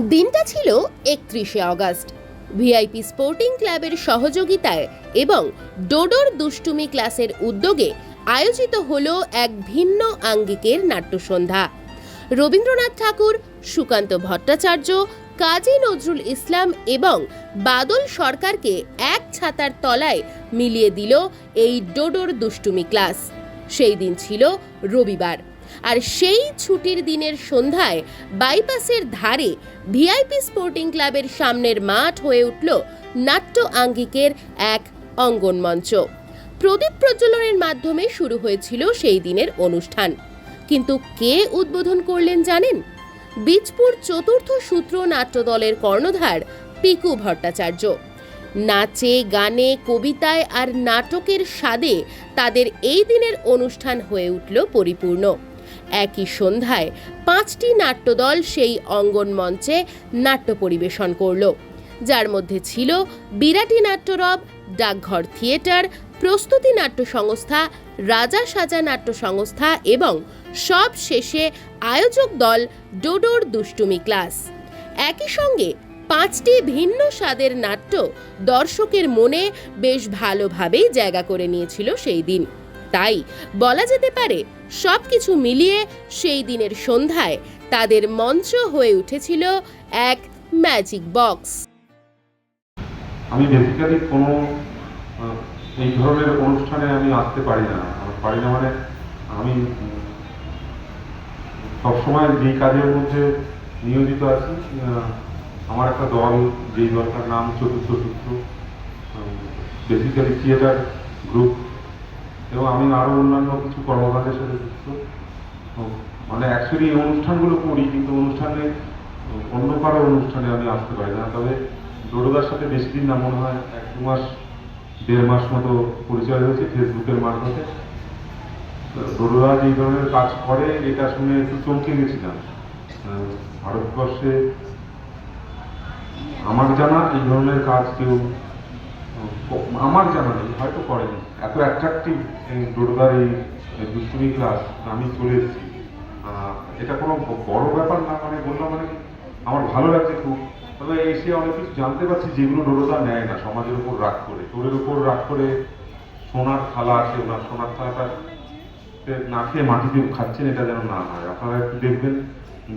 দিনটা ছিল একত্রিশে অগস্ট ভিআইপি স্পোর্টিং ক্লাবের সহযোগিতায় এবং ডোডোর দুষ্টুমি ক্লাসের উদ্যোগে আয়োজিত হল এক ভিন্ন আঙ্গিকের নাট্যসন্ধ্যা রবীন্দ্রনাথ ঠাকুর, সুকান্ত ভট্টাচার্য, কাজী নজরুল ইসলাম এবং বাদল সরকারকে এক ছাতার তলায় মিলিয়ে দিল এই ডোডোর দুষ্টুমি ক্লাস। সেই দিন ছিল রবিবার। আর সেই ছুটির দিনের সন্ধ্যায় বাইপাসের ধারে ভিআইপি স্পোর্টিং ক্লাবের সামনের মাঠ হয়ে উঠল নাট্য আঙ্গিকের এক অঙ্গন মঞ্চ। প্রদীপ প্রজ্বলনের মাধ্যমে শুরু হয়েছিল সেই দিনের অনুষ্ঠান। কিন্তু কে উদ্বোধন করলেন জানেন? বীজপুর চতুর্থ সূত্র নাট্য দলের কর্ণধার পিকু ভট্টাচার্য। নাচে, গানে, কবিতায় আর নাটকের স্বাদে তাদের এই দিনের অনুষ্ঠান হয়ে উঠল পরিপূর্ণ। একই সন্ধ্যায় পাঁচটি নাট্যদল সেই অঙ্গন মঞ্চে নাট্য পরিবেশন করল। যার মধ্যে ছিল বিরাটি নাট্যরব, ডাকঘর থিয়েটার, প্রস্তুতি নাট্য সংস্থা, রাজা সাজা নাট্য সংস্থা এবং সব শেষে আয়োজক দল ডোডোর দুষ্টুমি ক্লাস। একই সঙ্গে পাঁচটি ভিন্ন স্বাদের নাট্য দর্শকের মনে বেশ ভালোভাবেই জায়গা করে নিয়েছিল সেই দিন। তাই বলা যেতে পারে সব কিছু মিলিয়ে সেই দিনের সন্ধ্যায় তাদের মঞ্চ হয়ে উঠেছিল এক ম্যাজিক বক্স আমি বেসিক্যালি কোনো এই ধরনের অনুষ্ঠানে আমি আসতে পারি না। পারি না মানে আমি সবসময় যেই কাজের মধ্যে নিয়োজিত আছি আমার একটা দল, যেই দলটার নাম চতুর্থ সূত্র বেসিক্যালি থিয়েটার গ্রুপ এবং আমি আরও অন্যান্য কিছু কর্মকাণ্ডের সাথে যুক্ত। মানে অ্যাকচুয়ালি এই অনুষ্ঠানগুলো করি, কিন্তু অনুষ্ঠানে, অন্য কারও অনুষ্ঠানে আমি আসতে পারি না। তবে দৌড়দার সাথে বেশি দিন না, মনে হয় এক দু মাস, দেড় মাস মতো পরিচয় হয়েছে ফেসবুকের মারফতে দৌড়দা যে ধরনের কাজ করে, এটা শুনে একটু চমকে গেছিলাম। ভারতবর্ষে আমার জানা এই ধরনের কাজ কেউ আমার জানা নেই, হয়তো করেনি। এত অ্যাট্রাকটিভ দৌড়দার এই দুষ্টুমি ক্লাস আমি চলে এসেছি। এটা কোনো বড় ব্যাপার না মানে বললাম মানে আমার ভালো লাগছে খুব। তবে এসে অনেক কিছু জানতে পারছি, যেগুলো ডোরোদা নেয় না, সমাজের উপর রাগ করে। তোরের উপর রাগ করে সোনার থালা আছে ওনার সোনার থালাটা না খেয়ে মাটিতে খাচ্ছেন, এটা যেন না হয়। আপনারা একটু দেখবেন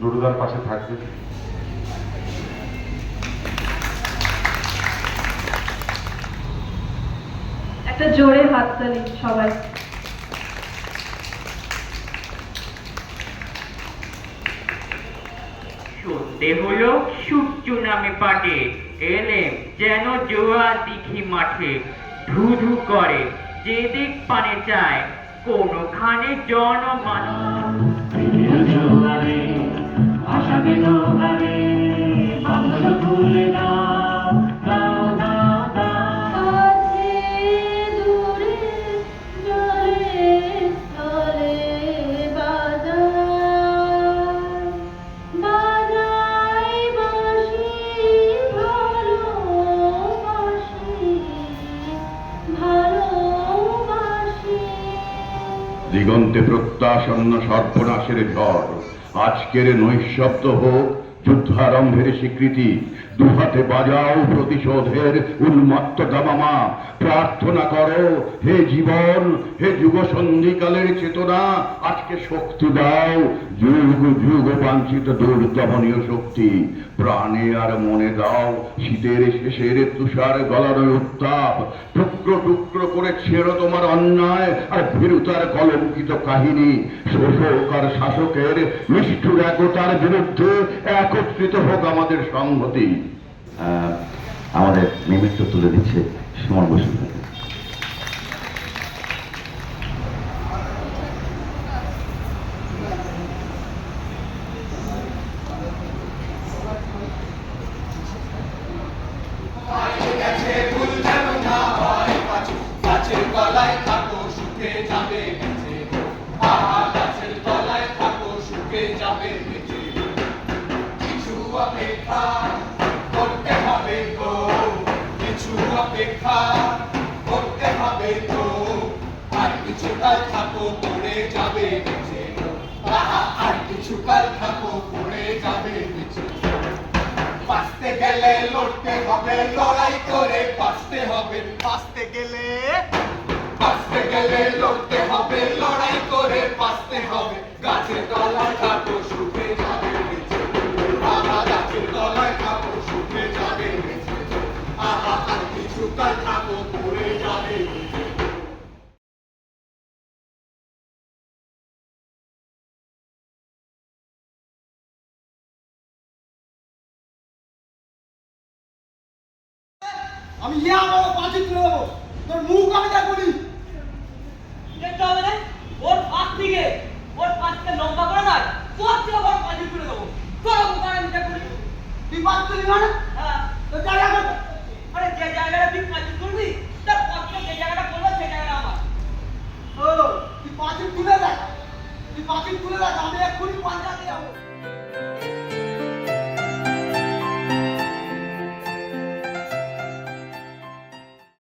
ডোরোদার পাশে থাকবেন। একটা জোরে হাততালি সবাই। শুনতে হলো সূর্য নামে পাটে এলে যেন জোয়া দিঘি মাঠে। ধু ধু করে, যে দিক পানে চায়, কোনোখানে জনমানব দিগন্তে প্রত্যাসন্ন সর্বনাশের ঝড়। আজকের নৈশব্দ হোক যুদ্ধারম্ভের স্বীকৃতি। দুহাতে বাজাও প্রতিশোধের উন্মত্ত দামামা। প্রার্থনা করো, হে জীবন, হে যুগ সন্ধিকালের চেতনা, আজকে শক্তি দাও। যুগ যুগ বাঞ্ছিত দুর্দমনীয় শক্তি, প্রাণে আর মনে দাও। শীতের শেষের তুষার গলার উত্তাপ, টুকরো টুকরো করে ছেড়ো তোমার অন্যায় আর ভীরুতার কলঙ্কিত কাহিনী। শোষক আর শাসকের নিষ্ঠুর একতার বিরুদ্ধে একত্রিত হোক আমাদের সংহতি। আমাদের নিমিত্ত তুলে দিচ্ছে সুমন বসু আর কিছু কাল থাকো পড়ে যাবে আর কিছু কাল থাকো পড়ে যাবে বেঁচে। বাঁচতে গেলে লড়তে হবে, লড়াই করে বাঁচতে হবে। বাঁচতে গেলে আর থাকো পড়ে যাবে। আমি ইয়া বড় পাঁচি তুলে দেবো তোর মুখ আমি দেখব নি দেখতে হবে না ওর পাশ থেকে ওর পাশ থেকে লম্বা করে নয় তোর থেকে বড় পাঁচি তুলে দেবো। তোর উপর আমি দেখব তুই পাঁচ তুলি মানে? হ্যাঁ। তোর জায়গা আরে যে জায়গাটা তুই পাঁচি তুলবি, তার পথে যে জায়গাটা করব সেই জায়গাটা আমার। ও, তুই পাঁচি তুলে দেখ। তুই পাঁচি তুলে দেখ, আমি এক্ষুনি পাঞ্জাবে যাব।